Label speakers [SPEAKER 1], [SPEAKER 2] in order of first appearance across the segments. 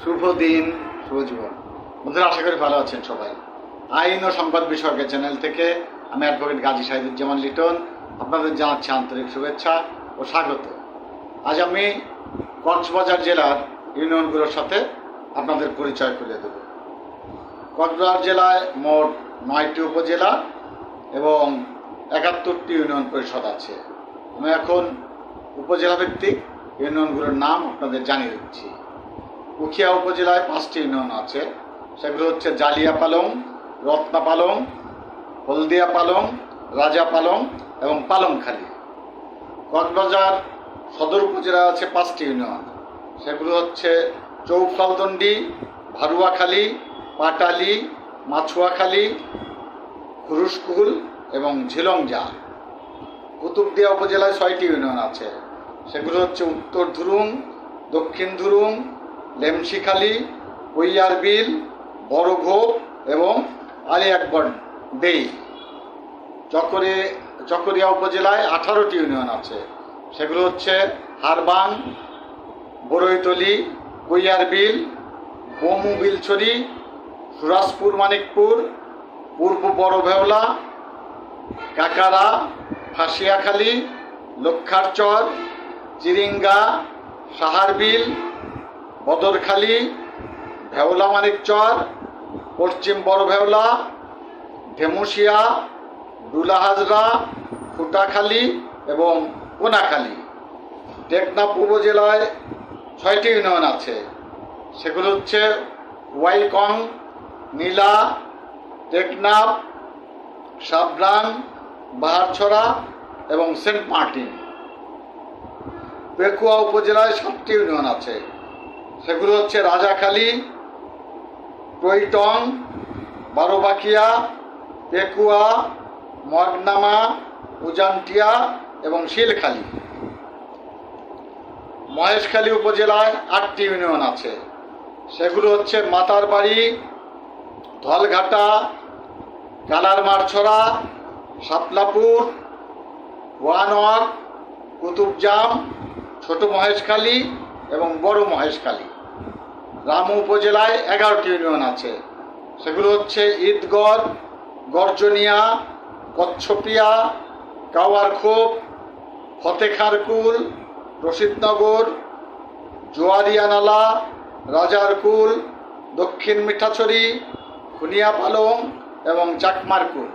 [SPEAKER 1] শুভ দিন, শুভ জীবন। বন্ধুরা, আশা করি ভালো আছেন সবাই। আইন ও সংবাদ বিষয়কের চ্যানেল থেকে আমি অ্যাডভোকেট গাজী শাহিদুজ্জামান লিটন। আপনাদের জানাচ্ছি আন্তরিক শুভেচ্ছা ও স্বাগত। আজ আমি কক্সবাজার জেলার ইউনিয়নগুলোর সাথে আপনাদের পরিচয় করে দেব। কক্সবাজার জেলায় মোট নয়টি উপজেলা এবং একাত্তরটি ইউনিয়ন পরিষদ আছে। আমি এখন উপজেলা ভিত্তিক ইউনিয়নগুলোর নাম আপনাদের জানিয়ে দিচ্ছি। উখিয়া উপজেলায় পাঁচটি ইউনিয়ন আছে। সেগুলো হচ্ছে জালিয়া পালং, রত্না পালং, হলদিয়া পালং, রাজা পালং এবং পালংখালী। কক্সবাজার সদর উপজেলা আছে পাঁচটি ইউনিয়ন। সেগুলো হচ্ছে চৌফালদন্ডি ভারুয়াখালী, পাটালি, মাছুয়াখালী, খুরুশকুল এবং ঝিলংজা কুতুবদিয়া উপজেলায় ছয়টি ইউনিয়ন আছে। সেগুলো হচ্ছে উত্তর ধুরুং, দক্ষিণ ধুরুং লেমশিখালী কৈয়ার বিল বড়ঘোপ এবং আলী আকবর দেই। চকরে, চকরিয়া উপজেলায় আঠারোটি ইউনিয়ন আছে। সেগুলো হচ্ছে হারবাং বড়ইতলি কৈয়ার বিল বমু বিলছড়ি, সুরাজপুর মানিকপুর, পূর্ব বড় ভেওলা, কাকারা, ফাঁসিয়াখালী, লক্ষারচর চিরিঙ্গা সাহারবিল বদরখালী ভেওলা মানিকচর, পশ্চিম বড় ভেওলা ঢেমুশিয়া ডুলাহাজরা ফুটাখালী এবং কোনাখালী টেকনাফ উপজেলায় ছয়টি ইউনিয়ন আছে। সেগুলো হচ্ছে ওয়াইকং, নীলা, টেকনাফ, সাবরান, বাহারছড়া এবং সেন্ট মার্টিন। পেকুয়া উপজেলায় সাতটি ইউনিয়ন আছে। সেগুলো হচ্ছে রাজাখালী টইটং বারোবাকিয়া, পেকুয়া, মগনামা, উজানটিয়া এবং শিলখালী। মহেশখালী উপজেলায় আটটি ইউনিয়ন আছে। সেগুলো হচ্ছে মাতারবাড়ি, ধলঘাটা, কালারমারছড়া, সাতলাপুর, ওয়ানওয়ার, কুতুবজাম, ছোট মহেশখালী এবং বড় মহেশখালী। রামু উপজেলায় এগারোটি ইউনিয়ন আছে। সেগুলো হচ্ছে ঈদগড়, গর্জনিয়া, কচ্ছপিয়া, কাওয়ারখোপ, ফতেখারকুল, রশিদনগর, জোয়ারিয়ানালা, রাজারকুল, দক্ষিণ মিঠাছড়ি খুনিয়া পালং এবং চাকমারকুল।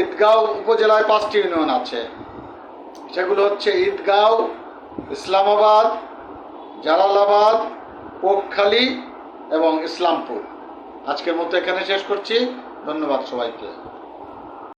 [SPEAKER 1] ঈদগাঁও উপজেলায় পাঁচটি ইউনিয়ন আছে। সেগুলো হচ্ছে ঈদগাঁও, ইসলামাবাদ, জালালাবাদ পোকখালী এবং ইসলামপুর। আজকের মতো এখানে শেষ করছি। ধন্যবাদ সবাইকে।